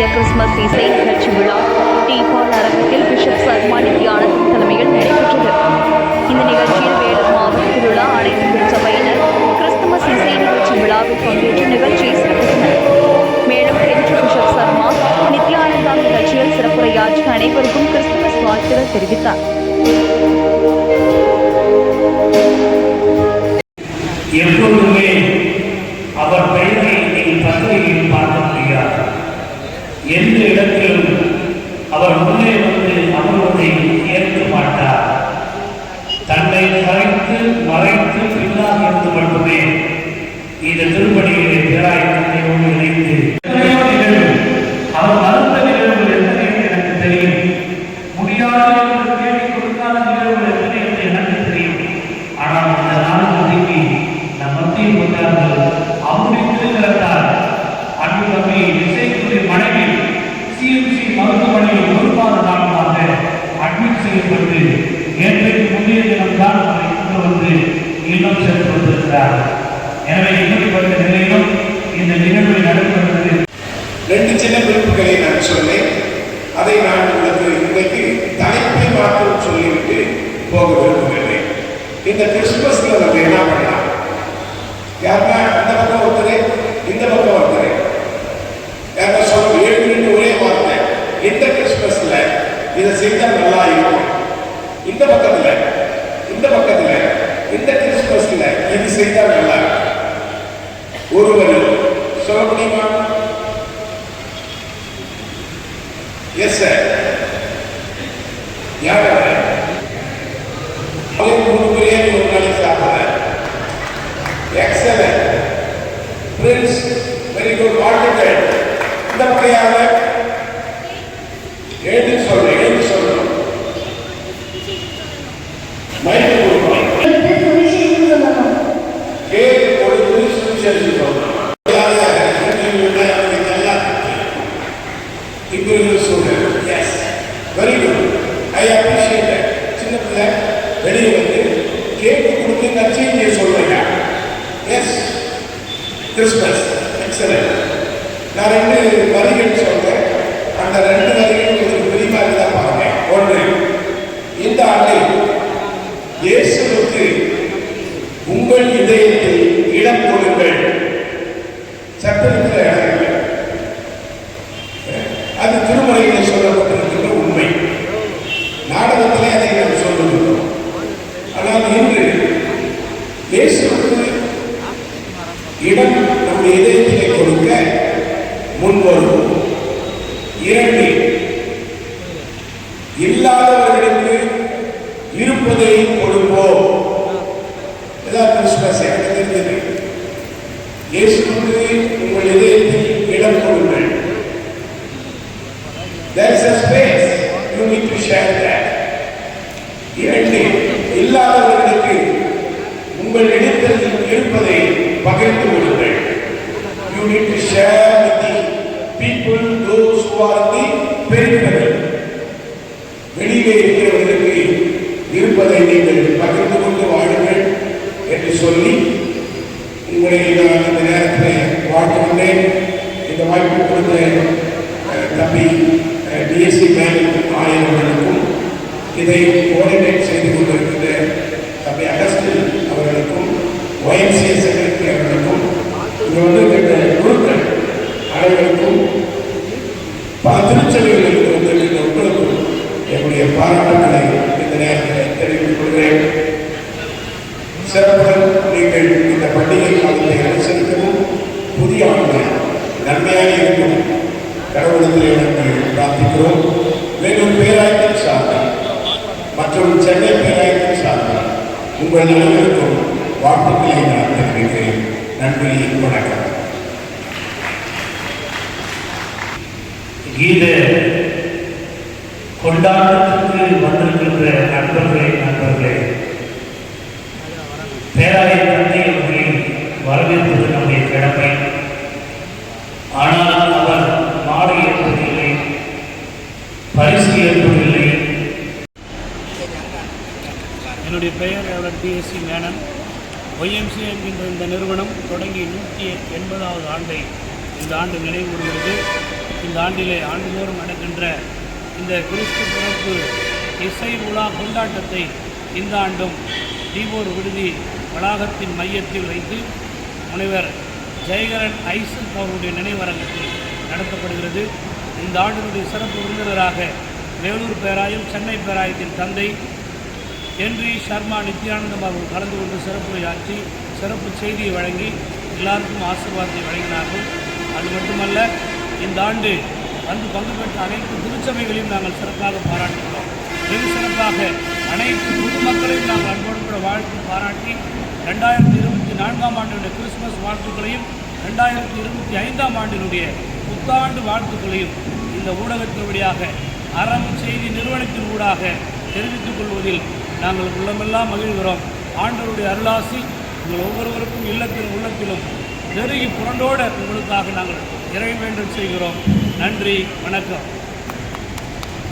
இந்திய கிறிஸ்துமஸ் இசை நிகழ்ச்சி விழா டீபால் அரங்கத்தில் பிஷப் சர்மா நித்யானந்தன் தலைமையில் நடைபெற்றது. இந்த நிகழ்ச்சியில் வேலூர் மாவட்டத்தில் உள்ள அனைத்து திருச்சபையினர் கிறிஸ்துமஸ் இசை நிகழ்ச்சி விழாவில் பங்கேற்று நிகழ்ச்சியை சிறப்பித்தனர். மேலும் கென்று பிஷப் சர்மா நித்யானந்தா நிகழ்ச்சியில் சிறப்புரையாற்றி அனைவருக்கும் கிறிஸ்துமஸ் வாழ்த்துகள் தெரிவித்தார். எந்த இடத்திலும் அவர் உள்ளே வந்து அமர்வதை ஏற்க மாட்டார். தன்னை மறைத்து மறைத்து பின்னால் இருந்து மட்டுமே இந்த திருப்பணிகளை பேராய் தந்தையோடு இணைந்து எத்தனையோ அவர் மறுத்த நிகழ்வுகள் எத்தனை என்று எனக்கு தெரியும். முடியாது கேள்வி கொடுக்காத நிகழ்வுகள் எத்தனை என்று எனக்கு தெரியும். ஆனால் இந்த நாள் ஒதுக்கி நம் மத்தியில் கொண்டார்கள் அவருடைய திருக்கிறத்தால் அன்பு தம்பி இசைக்குரிய மனைவி சிஎம்சி மருத்துவமனையில் ஒரு மாத காலமாக அட்மிட் செய்யப்பட்டு நேற்றைக்கு முந்தைய தினம் தான் அவரை கொண்டு வந்து இல்லம் சென்று வந்திருக்கிறார் எனவே இப்படிப்பட்ட நிலையிலும் இந்த நிகழ்வு நடைபெறுவது ரெண்டு சின்ன குறிப்புகளை நான் சொன்னேன். அதை நான் உங்களுக்கு இன்றைக்கு தலைப்பை மாற்றம் சொல்லிவிட்டு போக விரும்புகிறேன். இந்த கிறிஸ்துமஸ்ல நம்ம என்ன பண்ணலாம்? யாருன்னா இந்த பக்கம் ஒருத்தர் இந்த பக்கம் ஒருத்தர் யாருன்னா சொல்ல ஏழு மினிட் ஒரே வார்த்தை இந்த கிறிஸ்துமஸ்ல இதை செய்தால் நல்லா இருக்கும் இந்த பக்கத்துல இந்த பக்கத்துல இந்த கிறிஸ்துமஸ்ல இது செய்தால் நல்லா இருக்கும் ஒருவர் சொல்ல முடியுமா? எஸ் சார் யார் அவர்? அவர் மூணு பிரியாணி ஒரு நாளைக்கு சாப்பிட்றேன் எக்ஸலன்ட் பிரின்ஸ் வெரி குட் வாழ்த்துக்கள் இந்த பகையாக கிறிஸ்மஸ் எக்ஸலன்ட் நான் ரெண்டு வரிகள் சொல்றேன். அந்த ரெண்டு வரிகள் உங்களுக்கு விரிவாக இருந்தா பாருங்க ஒன்று இந்த ஆண்டு இயேசுவுக்கு உங்கள் இதயத்தில் இடம் கொடுங்கள் சத்திரத்தில் இடம் இல்லை அது திருமலையில் சொல்லப்பட்டிருக்கின்ற உண்மை நாடகத்திலே அதை நாம் சொல்லுகிறோம் ஆனால் இன்று இயேசுவுக்கு இடம் நம்முடைய இதயத்திலே கொடுக்க முன்வரும் இரண்டு இல்லாதவர்களுக்கு இருப்பதை கொடுப்போம் இதான் கிறிஸ்துமஸ் எனக்கு தெரிஞ்சது இயேசுக்கு உங்கள் இதயத்தில் இடம் கொடுங்கள் There is a space. You need to share that. இரண்டு இல்லாதவர்களுக்கு உங்கள் இடத்தில் இருப்பதை பகிர்ந்து கொள்ளுங்கள். You need to share with the people, those who are in the வெளியிலே இருக்கிறவர்களுக்கு இருப்பதை நீங்கள் பகிர்ந்து கொண்டு வாழுங்கள் என்று சொல்லி உங்களை நான் இந்த நேரத்தில் வாழ்த்துகின்றேன். இந்த வாய்ப்பு கொடுத்த தம்பி டிஎஸ்சி பேங்க் ஆயர்களுக்கும் இதை கோஆர்டினேட் செய்து கொண்டிருக்கின்ற ஒய்எம்சிஏ செக்ரட்டரி அவர்களுக்கும் இங்கே வந்திருக்கின்ற குழுக்கள் அனைவருக்கும் பல திருச்சபைகளுக்கு வந்திருக்கின்ற உங்களுக்கும் என்னுடைய பாராட்டுகளை இந்த நேரத்தில் தெரிவித்துக் கொள்கிறேன். சிறப்புடன் நீங்கள் இந்த பண்டிகை காலத்தை அனுசரிக்கவும் புதிய ஆண்டு நன்மையாக இருக்கும். கடவுளத்தில் நாங்கள் பிரார்த்திக்கிறோம். மேலும் பேராயத்தின் சார்பில் மற்றும் சென்னை பேராயத்தின் சார்பில் உங்கள் அனைவருக்கும் வாழ்த்துக்களை நான் தெரிவிக்கிறேன் நன்றி வணக்கம் கீத கொண்டாட்டத்துக்கு வந்திருக்கின்ற நண்பர்களே நண்பர்களே பேராய தந்தை அவர்களை வரவேற்பது நம்முடைய கடமை ஆனால் அவர் மாடு ஏற்பதில்லை பரிசு ஏற்பதில்லை என்னுடைய பெயர் அவர் பிஎஸ்சி மேனன். ஒய்எம்சி என்கின்ற இந்த நிறுவனம் தொடங்கி நூற்றி எண்பதாவது ஆண்டை இந்த ஆண்டு நினைவுகூறுகிறது. இந்த ஆண்டிலே ஆண்டுதோறும் நடக்கின்ற இந்த கிறிஸ்து பிறப்பு இசை உலா கொண்டாட்டத்தை இந்த ஆண்டும் தீபோர் விடுதி வளாகத்தின் மையத்தில் வைத்து முனைவர் ஜெயகரன் ஐசன் அவருடைய நினைவரங்கத்தில் நடத்தப்படுகிறது. இந்த ஆண்டினுடைய சிறப்பு விருந்தினராக வேலூர் பேராயம் சென்னை பேராயத்தின் தந்தை ஹென்றி சர்மா நித்யானந்தம் அவர்கள் கலந்து கொண்டு சிறப்புரையாற்றி சிறப்பு செய்தியை வழங்கி எல்லாருக்கும் ஆசீர்வாதத்தை வழங்கினார்கள். அது மட்டுமல்ல இந்த ஆண்டு வந்து பங்கு பெற்ற அனைத்து திருச்சபைகளையும் நாங்கள் சிறப்பாக பாராட்டுகிறோம். வெகு சிறப்பாக அனைத்து பொதுமக்களையும் நாங்கள் அன்போடு கூட வாழ்த்து பாராட்டி ரெண்டாயிரத்தி இருபத்தி நான்காம் ஆண்டினுடைய கிறிஸ்துமஸ் வாழ்த்துக்களையும் ரெண்டாயிரத்தி இருபத்தி ஐந்தாம் ஆண்டினுடைய புத்தாண்டு வாழ்த்துக்களையும் இந்த ஊடகத்தின் வழியாக அறம் செய்தி நிறுவனத்தின் ஊடாக தெரிவித்துக் கொள்வதில் நாங்கள் உள்ளமெல்லாம் மகிழ்கிறோம். ஆண்டவருடைய அருளாசி உங்கள் ஒவ்வொருவருக்கும் இல்லத்திலும் உள்ளத்திலும் நெருங்கி புரண்டோடு உங்களுக்காக நாங்கள் இறை வேண்டும் செய்கிறோம். நன்றி வணக்கம்.